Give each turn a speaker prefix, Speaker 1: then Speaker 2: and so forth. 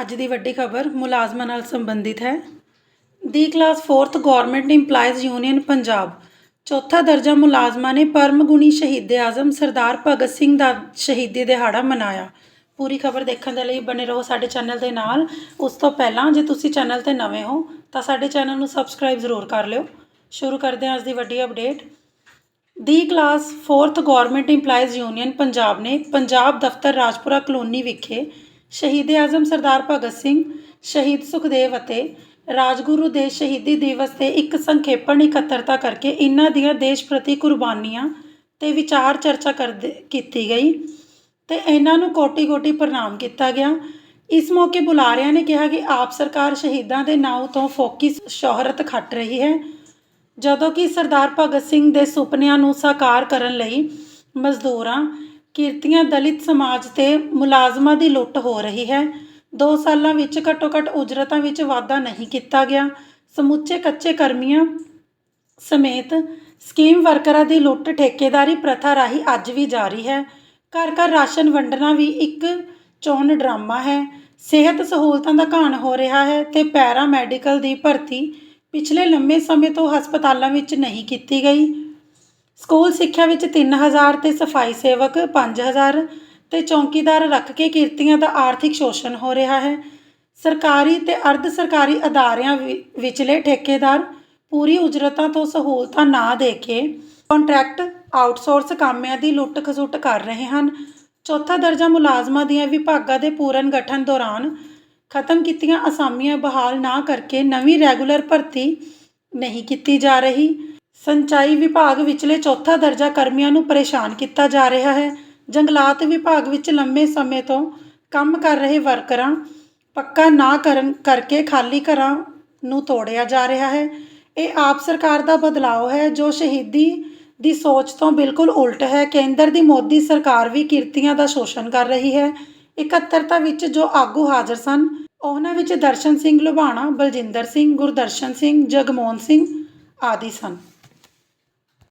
Speaker 1: ਅੱਜ ਦੀ ਵੱਡੀ ਖਬਰ ਮੁਲਾਜ਼ਮਾਂ ਨਾਲ ਸੰਬੰਧਿਤ ਹੈ। ਦੀ class 4th government EMPLOYEES union Punjab. ਚੌਥਾ ਦਰਜਾ ਮੁਲਾਜ਼ਮਾਂ ਨੇ ਪਰਮਗੁਣੀ ਸ਼ਹੀਦ ਆਜ਼ਮ ਸਰਦਾਰ ਭਗਤ ਸਿੰਘ ਦਾ ਸ਼ਹੀਦੀ ਦਿਹਾੜਾ ਮਨਾਇਆ। ਪੂਰੀ ਖਬਰ ਦੇਖਣ ਦੇ ਲਈ ਬਣੇ ਰਹੋ ਸਾਡੇ ਚੈਨਲ ਦੇ ਨਾਲ। ਉਸ ਤੋਂ ਪਹਿਲਾਂ ਜੇ ਤੁਸੀਂ ਚੈਨਲ ਤੇ ਨਵੇਂ ਹੋ, ਤਾਂ ਸਾਡੇ ਚੈਨਲ ਨੂੰ ਸਬਸਕ੍ਰਾਈਬ ਜ਼ਰੂਰ ਕਰ ਲਿਓ। ਸ਼ੁਰੂ ਕਰਦੇ ਹਾਂ ਅੱਜ ਦੀ ਵੱਡੀ ਅਪਡੇਟ। ਦੀ class 4th government EMPLOYEES union Punjab ਨੇ ਪੰਜਾਬ ਦਫ਼ਤਰ ਰਾਜਪੁਰਾ ਕਲੋਨੀ ਵਿਖੇ ਸ਼ਹੀਦ ਆਜ਼ਮ ਸਰਦਾਰ ਭਗਤ ਸਿੰਘ, ਸ਼ਹੀਦ ਸੁਖਦੇਵ ਅਤੇ ਰਾਜਗੁਰੂ ਦੇ ਸ਼ਹੀਦੀ ਦਿਵਸ ਤੇ ਇੱਕ ਸੰਖੇਪਣ ਇਕੱਤਰਤਾ ਕਰਕੇ ਇਹਨਾਂ ਦੀਆਂ ਦੇਸ਼ ਪ੍ਰਤੀ ਕੁਰਬਾਨੀਆਂ ਤੇ ਵਿਚਾਰ ਚਰਚਾ ਕਰਦੇ, ਕੀਤੀ ਗਈ ਤੇ ਇਹਨਾਂ ਨੂੰ ਕੋਟੀ-ਕੋਟੀ ਪ੍ਰਣਾਮ ਕੀਤਾ ਗਿਆ। ਇਸ ਮੌਕੇ ਬੁਲਾਰਿਆਂ ਨੇ ਕਿਹਾ ਕਿ ਆਪ ਸਰਕਾਰ ਸ਼ਹੀਦਾਂ ਦੇ ਨਾਂ ਤੋਂ ਫੋਕੀ ਸ਼ੋਹਰਤ ਖੱਟ ਰਹੀ ਹੈ। ਜਦੋਂ ਕਿ ਸਰਦਾਰ ਭਗਤ ਸਿੰਘ ਦੇ ਸੁਪਨਿਆਂ ਨੂੰ ਸਾਕਾਰ ਕਰਨ ਲਈ ਮਜ਼ਦੂਰਾਂ ਕਿਰਤੀਆਂ ਦਲਿਤ ਸਮਾਜ ਤੇ ਮੁਲਾਜ਼ਮਾਂ ਦੀ ਲੁੱਟ ਹੋ ਰਹੀ ਹੈ। ਦੋ ਸਾਲਾਂ ਵਿੱਚ ਘੱਟੋ-ਘੱਟ ਉਜਰਤਾਂ ਵਿੱਚ ਵਾਧਾ ਨਹੀਂ ਕੀਤਾ ਗਿਆ। ਸਮੁੱਚੇ ਕੱਚੇ ਕਰਮੀਆਂ ਸਮੇਤ ਸਕੀਮ ਵਰਕਰਾਂ ਦੀ ਲੁੱਟ ਠੇਕੇਦਾਰੀ ਪ੍ਰਥਾ ਰਾਹੀਂ ਅੱਜ ਵੀ ਜਾਰੀ ਹੈ। ਘਰ ਘਰ ਰਾਸ਼ਨ ਵੰਡਣਾ ਵੀ ਇੱਕ ਚੋਣ ਡਰਾਮਾ ਹੈ। ਸਿਹਤ ਸਹੂਲਤਾਂ ਦਾ ਘਾਣ ਹੋ ਰਿਹਾ ਹੈ ਤੇ ਪੈਰਾ ਮੈਡੀਕਲ ਦੀ ਭਰਤੀ ਪਿਛਲੇ ਲੰਮੇ ਸਮੇਂ ਤੋਂ ਹਸਪਤਾਲਾਂ ਵਿੱਚ ਨਹੀਂ ਕੀਤੀ ਗਈ। ਸਕੂਲ ਸਿੱਖਿਆ ਵਿੱਚ ਤਿੰਨ ਹਜ਼ਾਰ ਅਤੇ ਸਫ਼ਾਈ ਸੇਵਕ, ਪੰਜ ਹਜ਼ਾਰ ਅਤੇ ਚੌਕੀਦਾਰ ਰੱਖ ਕੇ ਕਿਰਤੀਆਂ ਦਾ ਆਰਥਿਕ ਸ਼ੋਸ਼ਣ ਹੋ ਰਿਹਾ ਹੈ। ਸਰਕਾਰੀ ਅਤੇ ਅਰਧ ਸਰਕਾਰੀ ਅਦਾਰਿਆਂ ਵਿ- ਵਿਚਲੇ ਠੇਕੇਦਾਰ ਪੂਰੀ ਉਜਰਤਾਂ ਤੋਂ ਸਹੂਲਤਾਂ ਨਾ ਦੇ ਕੇ ਕੰਟਰੈਕਟ ਆਊਟਸੋਰਸ ਕਾਮਿਆਂ ਦੀ ਲੁੱਟ ਖਸੁੱਟ ਕਰ ਰਹੇ ਹਨ। ਚੌਥਾ ਦਰਜਾ ਮੁਲਾਜ਼ਮਾਂ ਦੀਆਂ ਵਿਭਾਗਾਂ ਦੇ ਪੂਰਨ ਗਠਨ ਦੌਰਾਨ ਖਤਮ ਕੀਤੀਆਂ ਅਸਾਮੀਆਂ ਬਹਾਲ ਨਾ ਕਰਕੇ ਨਵੀਂ ਰੈਗੂਲਰ ਭਰਤੀ ਨਹੀਂ ਕੀਤੀ ਜਾ ਰਹੀ। ਸਿੰਚਾਈ ਵਿਭਾਗ ਵਿਚਲੇ ਚੌਥਾ ਦਰਜਾ ਕਰਮੀਆਂ ਨੂੰ ਪਰੇਸ਼ਾਨ ਕੀਤਾ ਜਾ ਰਿਹਾ ਹੈ। ਜੰਗਲਾਤ ਵਿਭਾਗ ਵਿੱਚ ਲੰਮੇ ਸਮੇਂ ਤੋਂ ਕੰਮ ਕਰ ਰਹੇ ਵਰਕਰਾਂ ਪੱਕਾ ਨਾ ਕਰਨ ਕਰਕੇ ਖਾਲੀ ਘਰਾਂ ਨੂੰ ਤੋੜਿਆ ਜਾ ਰਿਹਾ ਹੈ। ਇਹ ਆਪ ਸਰਕਾਰ ਦਾ ਬਦਲਾਅ ਹੈ ਜੋ ਸ਼ਹੀਦੀ ਦੀ ਸੋਚ ਤੋਂ ਬਿਲਕੁਲ ਉਲਟ ਹੈ। ਕੇਂਦਰ ਦੀ ਮੋਦੀ ਸਰਕਾਰ ਵੀ ਕਿਰਤੀਆਂ ਦਾ ਸ਼ੋਸ਼ਣ ਕਰ ਰਹੀ ਹੈ। ਇਕੱਤਰਤਾ ਵਿੱਚ ਜੋ ਆਗੂ ਹਾਜ਼ਰ ਸਨ, ਉਹਨਾਂ ਵਿੱਚ ਦਰਸ਼ਨ ਸਿੰਘ ਲੁਬਾਣਾ ਬਲਜਿੰਦਰ ਸਿੰਘ, ਗੁਰਦਰਸ਼ਨ ਸਿੰਘ, ਜਗਮੋਹਨ ਸਿੰਘ ਆਦਿ ਸਨ।